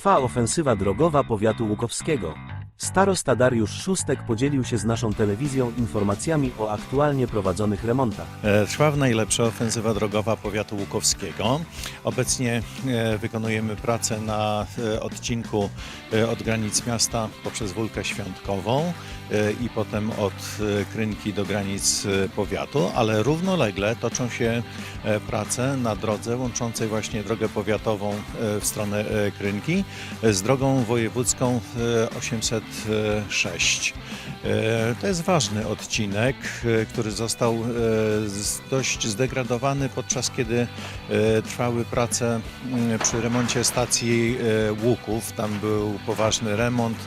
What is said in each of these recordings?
Trwa ofensywa drogowa powiatu łukowskiego. Starosta Dariusz Szóstek podzielił się z naszą telewizją informacjami o aktualnie prowadzonych remontach. E, trwa najlepsza ofensywa drogowa powiatu łukowskiego. Obecnie e, wykonujemy pracę na e, odcinku od granic miasta poprzez Wólkę Świątkową i potem od Krynki do granic powiatu, ale równolegle toczą się prace na drodze łączącej właśnie drogę powiatową w stronę Krynki z drogą wojewódzką 800 6. E, to jest ważny odcinek, e, który został e, dość zdegradowany podczas kiedy trwały prace przy remoncie stacji łuków. Tam był poważny remont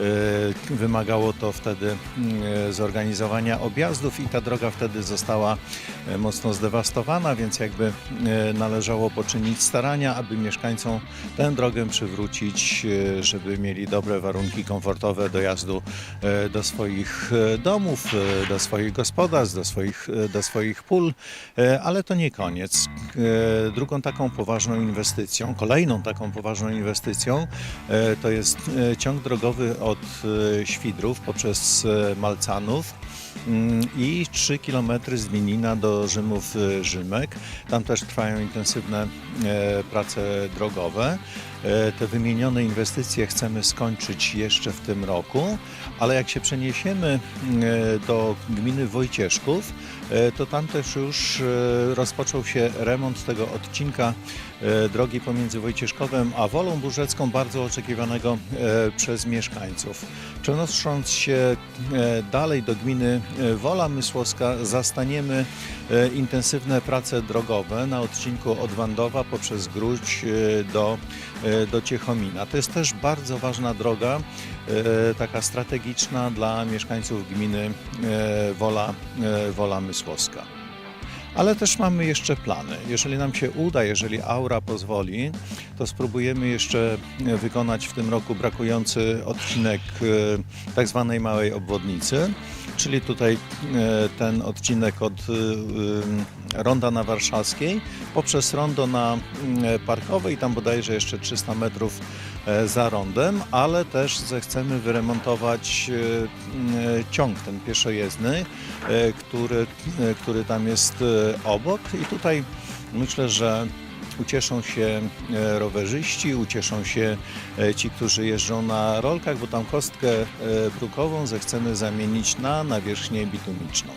E, Wymagało to wtedy mm, zorganizowania objazdów i ta droga wtedy została e, mocno zdewastowana, więc jakby e, należało poczynić starania, aby mieszkańcom tę drogę przywrócić, e, żeby mieli dobre warunki komfortowe dojazdu e, do swoich e, domów, e, do swoich gospodarstw, do swoich, e, do swoich pól, E, ale to nie koniec. E, Drugą taką poważną inwestycją, kolejną taką poważną inwestycją e, to jest e, ciąg drogowy od e, Świdrów poprzez e, Malcanów i 3 km z Winina do Rzymów e, Rzymek. Tam też trwają intensywne e, prace drogowe. E, Te wymienione inwestycje chcemy skończyć jeszcze w tym roku, ale jak się przeniesiemy e, do gminy Wojcieszków, to tam też już rozpoczął się remont tego odcinka drogi pomiędzy Wojcieszkowem a Wolą Burzecką, bardzo oczekiwanego przez mieszkańców. Przenosząc się dalej do gminy e, Wola Mysłowska, zastaniemy e, intensywne prace drogowe na odcinku od Wandowa poprzez Gruź e, do, e, do Ciechomina. To jest też bardzo ważna droga, taka strategiczna dla mieszkańców gminy Wola, Wola Mysłowska. Ale też mamy jeszcze plany. Jeżeli nam się uda, jeżeli aura pozwoli, to spróbujemy jeszcze wykonać w tym roku brakujący odcinek tak zwanej małej obwodnicy, czyli tutaj e, ten odcinek od e, e, ronda na Warszawskiej poprzez rondo na Parkowej, tam bodajże jeszcze 300 metrów za rondem, ale też zechcemy wyremontować ciąg ten pieszojezdny, który, który tam jest obok. I tutaj myślę, że ucieszą się e, rowerzyści, ucieszą się e, ci, którzy jeżdżą na rolkach, bo tam kostkę e, brukową zechcemy zamienić na nawierzchnię bitumiczną.